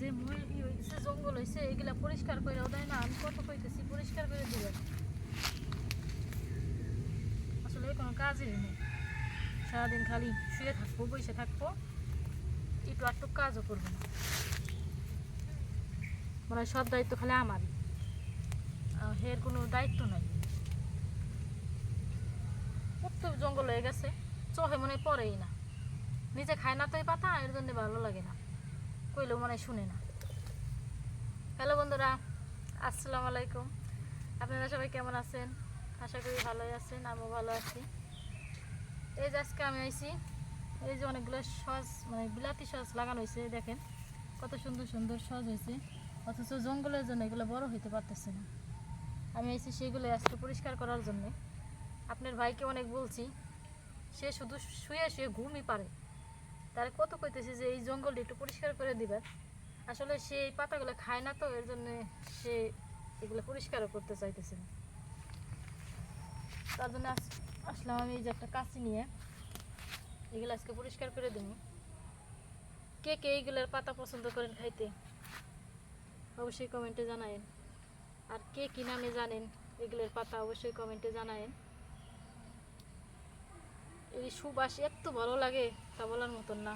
যে জঙ্গল হয়েছে এগুলা পরিষ্কার করে দেয় না, আমি কত কইতেছি, পরিষ্কার করে আসলে কোনো নেই সারাদিন খালি শুয়ে থাকব বসে থাকব, একটু কাজও করব না। মনে সব দায়িত্ব খালি আমারই। হের কোনো দায়িত্ব নাই। জঙ্গল হয়ে গেছে, চোখে মনে পড়েই না। নিজে খায় না তো এই পাতা, এর জন্য ভালো লাগে না। কইলেও মনে শুনে না। হ্যালো বন্ধুরা, আসসালামু আলাইকুম। আপনারা সবাই কেমন আছেন? আশা করি ভালোই আছেন, আমিও ভালো আছি। এই যে আজকে আমি আইছি, এই যে অনেকগুলো সস মানে বিলাতি সস লাগানো হয়েছে দেখেন, কত সুন্দর সুন্দর সস হয়েছে অথচ জঙ্গলের জন্য এগুলো বড় হইতে পারতেছে না। আমি আইছি সেগুলো আজকে পরিষ্কার করার জন্য। আপনার ভাইকে অনেক বলছি, সে শুধু শুয়ে শুয়ে ঘুমই পারে। তার কত কইতেছে যে এই জঙ্গলটা একটু পরিষ্কার করে দিবেন আসলে সে এই পাতাগুলো খায় না তো, এর জন্য সে এগুলো পরিষ্কারও করতে চাইতেছে না। তার জন্য আসলাম আমি এই যে একটা কাঁচি নিয়ে। এগুলো আজকে পরিষ্কার করে দেবো। কে কে এইগুলোর পাতা পছন্দ করেন খাইতে? অবশ্যই কমেন্টে জানায়েন। আর কে কি নামে জানেন এগুলোর পাতা অবশ্যই কমেন্টে জানায়েন। এই সুবাস এত ভালো লাগে তা বলার মতন না।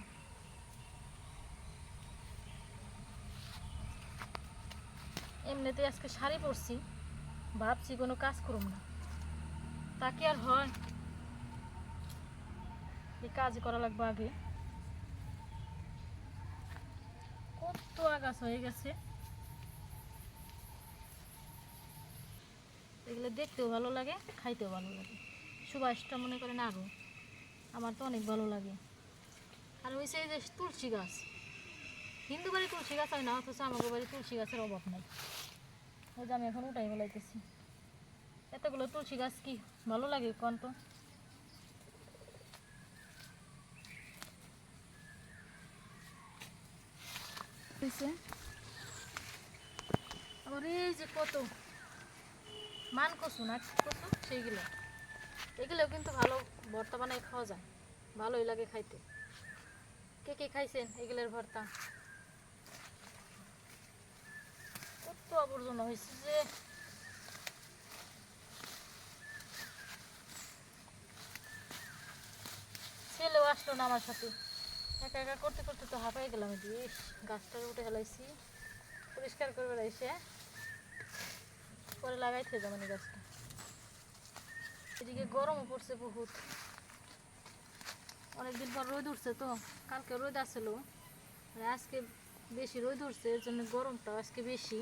এমনিতে আজকে শাড়ি পরছি, ভাবছি কোনো কাজ করুম না। তা কি আর হয়? এই কাজ করা লাগবে আগে। কত আগাছ হয়ে গেছে। এগুলো দেখতেও ভালো লাগে, খাইতেও ভালো লাগে। সুবাসটা মনে করেন আরও আমার তো অনেক ভালো লাগে। আর ওই সেই যে তুলসী গাছ হিন্দু বাড়ি তুলসী গাছ হয় না অথচ আমাদের বাড়ি তুলসী গাছের অভাব নাই। ওই যে আমি এখন ওটাই বলাইতেছি এতগুলো তুলসী গাছ কি ভালো লাগে কন তো? আবার এই যে কত মান কচু না কচু সেইগুলো। এগুলোও কিন্তু ভালো ভর্তা বানাই খাওয়া যায়। ভালোই লাগে খাইতে। কে কে খাইছেন এগুলোর ভর্তা? কত আবর্জনা হয়েছে যে। ছেলেও আসলো না আমার সাথে। একা একা করতে করতে তো হাঁপাই গেলাম ইস গাছটার উঠে হেলাইছি পরিষ্কার করে বেড়াইছে পরে লাগাইতে যাবেন গাছটা। এদিকে গরমও পড়ছে বহুত। অনেকদিন পর রোদ উঠছে তো, কালকে রোদ আসলো আজকে বেশি রোদ উঠছে, এর জন্য গরমটা আজকে বেশি।